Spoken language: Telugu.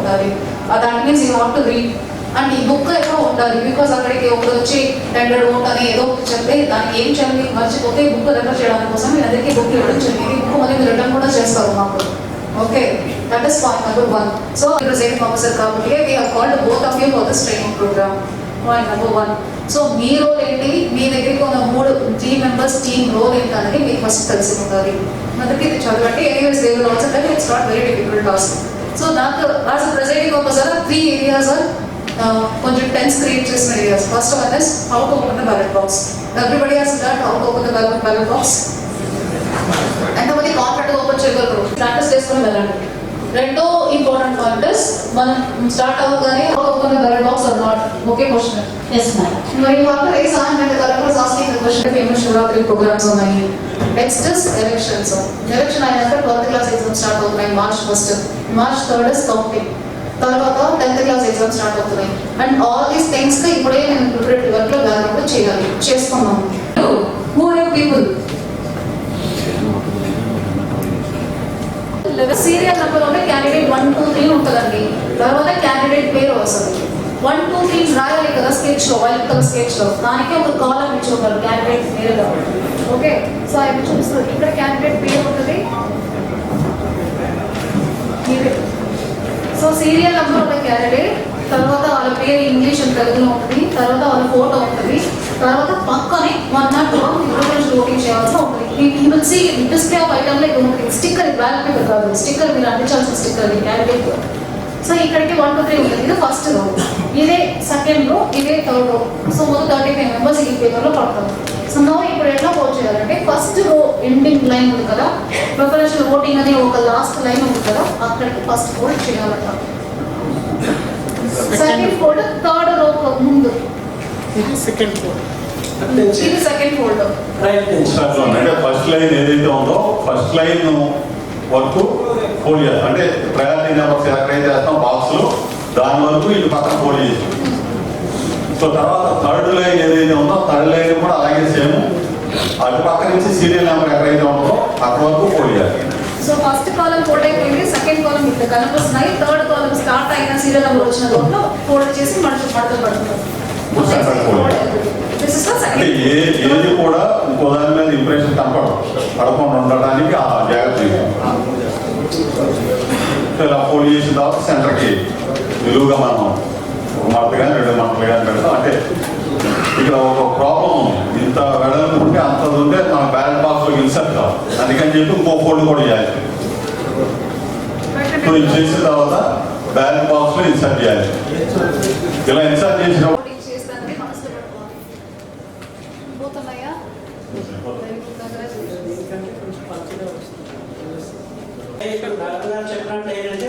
ఉండాలి. That means you want to read and ఈ బుక్ ఎక్కడ ఉండాలి. బికాస్ అక్కడికి ఒకరు వచ్చి టెండర్ ఓట్ అని ఏదో ఒకటి చెప్తే దానికి ఏం చేయాలి? మర్చిపోతే బుక్ రెఫర్ చేయడానికి కోసం మీ అందరికీ బుక్ ఇవ్వడం జరిగింది. బుక్ మళ్ళీ మీరు రిటర్న్ కూడా చేస్తారు మాకు. Okay that is point number one so representing officer కాబట్టి we have called both of you for this training programme point number one so me role ఏంటి? మీ దగ్గరికి ఉన్న మూడు టీమ్ మెంబర్స్ టీమ్ రోల్ ఏంటి అనేది మీకు ఫస్ట్ తెలిసి ఉండాలి. మొదటి ఇది చదవండి. Anyways they will also it's not very difficult task so నాకు వాట్స్ ప్రజెంట్ ఒకసారి త్రీ ఏరియాస్ ఆర్ కొంచెం టెన్స్ క్రియేట్ చేసిన areas first one is how to open the ballot box everybody has that how to open the ballot box ఎంతమంది కాంట్రాక్ట్ ఓపెన్ చేయగలరు. ప్రాక్టీస్ చేసుకుని వెళ్ళండి. రెండో ఇంపార్టెంట్ పాయింట్ ఇస్ మనం స్టార్ట్ అవ్వగానే open the ballot box okay yes madam మరి మాకు race on and collectors asking the question famous Shivaratri programmes ఉన్నాయి. నెక్స్ట్ ఎలక్షన్స్ ఎలక్షన్ అయినాక ట్వెల్త్ క్లాస్ ఎగ్జామ్ స్టార్ట్ అవుతున్నాయి March first March third is counting తర్వాత టెన్త్ క్లాస్ ఎగ్జామ్ స్టార్ట్ అవుతున్నాయి. అండ్ ఆల్ దీస్ థింగ్స్ ఇప్పుడే నేను ప్రిపరేటరీ వర్క్లో బ్యాక్గ్రౌండ్ చేయాలి. చేసుకున్నాం who are people serial number ఉంటే క్యాండిడేట్ వన్ టూ త్రీ ఉంటుందండి. తర్వాత క్యాండిడేట్ పేరు వస్తుంది వన్ టూ త్రీ రాయాలి కదా స్కెచ్లో కలర్ స్కెచ్ దానికి ఒక కాలం ఇచ్చి ఉంటారు క్యాండిడేట్ నేరుగా ఓకే సో అవి చూపిస్తారు ఇక్కడ క్యాండిడేట్ పేరు ఉంటుంది. సో సీరియల్ నెంబర్ ఉన్న క్యాండిడేట్ తర్వాత వాళ్ళ పేరు ఇంగ్లీష్ తెలుగులో ఉంటుంది. తర్వాత వాళ్ళ ఫోటో ఉంటుంది. తర్వాత పక్కనే one not one international voting చేయాల్సి ఉంటుంది. ఈ will see display of item like ఉంటుంది స్టిక్కర్ బ్యాలెట్ పేపర్ కాదు. స్టిక్కర్ మీరు అందించాల్సిన స్టిక్కర్ క్యాండిడేట్ సో ఇక్కడికి వన్ టూ త్రీ ఉంటుంది. ఇది ఫస్ట్ రో ఇదే సెకండ్ రో ఇదే థర్డ్ రో సో మొత్తం థర్టీ ఫైవ్ మెంబర్స్ ఈ పేపర్లో పడతారు. సో నో ఇప్పుడు ఎట్లా పోల్ చేయాలంటే ఫస్ట్ రో ఎండింగ్ లైన్ ఉంది కదా. ప్రిఫరెన్షియల్ ఓటింగ్ అనే ఒక లాస్ట్ లైన్ ఉంది కదా. అక్కడికి ఫస్ట్ ఫోల్డ్ చేయాలంట. సెకండ్ ఫోల్డ్ థర్డ్ రో ముందు. సెకండ్ ఇది సెకండ్ ఫోల్డ్ ఫస్ట్ లైన్ ఏదైతే ఉందో ఫస్ట్ లైన్ వరకు ఫోల్డ్ చేస్తాం అంటే ప్రయారిటీ నెంబర్స్ ఎక్కడైతే చేస్తాం బాక్స్లో దాని వరకు ఇటు పక్కన ఫోల్డ్ చేస్తాం సో తర్వాత థర్డ్ లైన్ ఏదైతే ఉందో థర్డ్ లైన్ కూడా అలాగే సేమ్. అటు పక్క నుంచి సీరియల్ నెంబర్ ఎక్కడైతే ఉందో అక్కడ వరకు fold so first column fold అయిపోయింది సెకండ్ కాలం కనిపిస్తున్నాయి. థర్డ్ కాలం స్టార్ట్ అయిన సీరియల్ నెంబర్ వచ్చిన లోపల ఫోల్డ్ చేసి ఏది కూడా ఇంకో దాని మీద ఇంప్రెషన్ కనపడదు. పడకుండా ఉండడానికి ఆ జాగ్రత్త చేసిన తర్వాత సెంటర్కి నిలువుగా మనం ఒక మడత కానీ రెండు మడతలు కానీ పెడతాం. అంటే ఇక్కడ ఒక ప్రాబ్లం ఉంది. ఇంత వెడల్పు ఉంటే అంత ఉంటే మన బ్యాలెట్ బాక్స్లో ఇన్సర్ట్ కావాలి అందుకని చెప్పి ఇంకో ఫోల్డ్ కూడా చేయాలి. సో ఇది చేసిన తర్వాత బ్యాలెట్ బాక్స్లో ఇన్సర్ట్ చేయాలి. ఇలా ఇన్సర్ట్ చేసిన పోతున్నాయా? చెప్పినట్టు ఏంటంటే